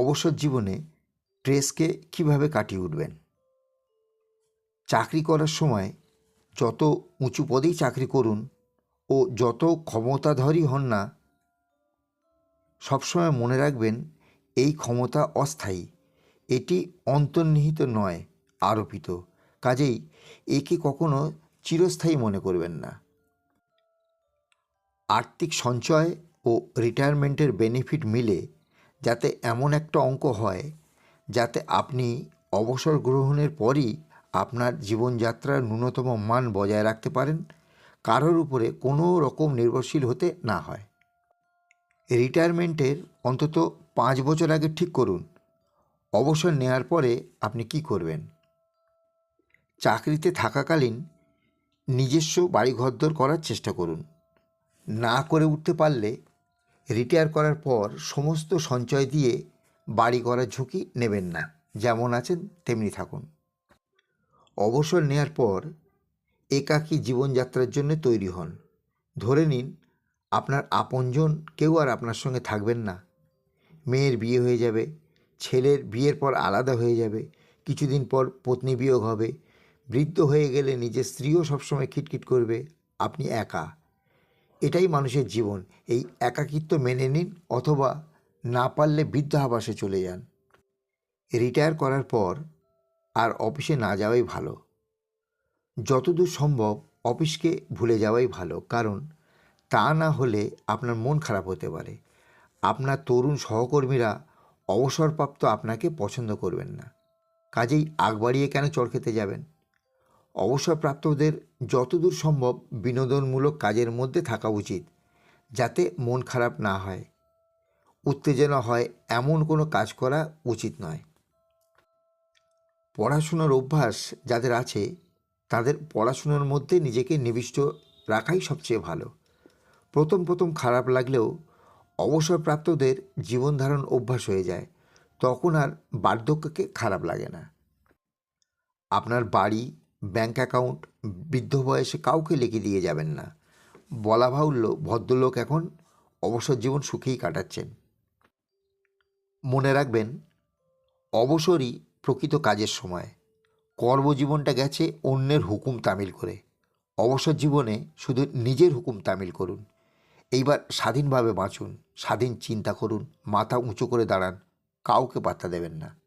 অবসর জীবনে স্ট্রেসকে কীভাবে কাটিয়ে উঠবেন? চাকরি করার সময় যত উঁচু পদেই চাকরি করুন ও যত ক্ষমতাধরই হন না, সবসময় মনে রাখবেন এই ক্ষমতা অস্থায়ী, এটি অন্তর্নিহিত নয়, আরোপিত। কাজেই একে কখনো চিরস্থায়ী মনে করবেন না। আর্থিক সঞ্চয় ও রিটায়ারমেন্টের বেনিফিট মিলে যাতে এমন একটা অঙ্ক হয় যাতে আপনি অবসর গ্রহণের পরই আপনার জীবনযাত্রার ন্যূনতম মান বজায় রাখতে পারেন, কারোর উপরে কোনো রকম নির্ভরশীল হতে না হয়। রিটায়ারমেন্টের অন্তত পাঁচ বছর আগে ঠিক করুন। অবসর নেওয়ার পরে আপনি কি করবেন? চাকরিতে থাকাকালীন নিজস্ব বাড়ি ঘরদর করার চেষ্টা করুন। না করে উঠতে পারলে রিটায়ার করার পর সমস্ত সঞ্চয় দিয়ে বাড়ি করার ঝুঁকি নেবেন না। যেমন আছেন, তেমনি থাকুন। অবসর নেয়ার পর একাকী জীবনযাত্রার জন্য তৈরি হন। ধরে নিন, আপনার আপনজন কেউ আর আপনার সঙ্গে থাকবেন না। মেয়ের বিয়ে হয়ে যাবে, ছেলের বিয়ের পর আলাদা হয়ে যাবে, কিছুদিন পর পত্নী বিয়োগ হবে, বৃদ্ধ হয়ে গেলে নিজের স্ত্রীও সবসময় খিটখিট করবে, আপনি একা। এটাই মানুষের জীবন, এই একাকিত্ব মেনে নিন অথবা না পারলে বৃদ্ধাবাসে চলে যান। রিটায়ার করার পর আর অফিসে না যাওয়াই ভালো। যতদূর সম্ভব অফিসকে ভুলে যাওয়াই ভালো, কারণ তা না হলে আপনার মন খারাপ হতে পারে। আপনার তরুণ সহকর্মীরা অবসরপ্রাপ্ত আপনাকে পছন্দ করবেন না। কাজেই আগ বাড়িয়ে কেন চড় খেতে যাবেন? অবসরপ্রাপ্তদের যতদূর সম্ভব বিনোদনমূলক কাজের মধ্যে থাকা উচিত, যাতে মন খারাপ না হয়। উত্তেজনা হয় এমন কোনো কাজ করা উচিত নয়। পড়াশোনার অভ্যাস যাদের আছে, তাদের পড়াশোনার মধ্যে নিজেকে নিবিষ্ট রাখাই সবচেয়ে ভালো। প্রথম প্রথম খারাপ লাগলেও অবসরপ্রাপ্তদের জীবনধারণ অভ্যাস হয়ে যায়, তখন আর বার্ধক্যকে খারাপ লাগে না। আপনার বাড়ি ব্যাংক অ্যাকাউন্ট, বৃদ্ধ বয়সে কাউকে লিখে দিয়ে যাবেন না। বলা বাহুল্য ভদ্রলোক এখন অবসর জীবন সুখেই কাটাচ্ছেন। মনে রাখবেন, অবসরই প্রকৃত কাজের সময়। কর্মজীবনটা গেছে অন্যের হুকুম তামিল করে। অবসর জীবনে শুধু নিজের হুকুম তামিল করুন। এইবার স্বাধীনভাবে বাঁচুন, স্বাধীন চিন্তা করুন, মাথা উঁচু করে দাঁড়ান, কাউকে পাত্তা দেবেন না।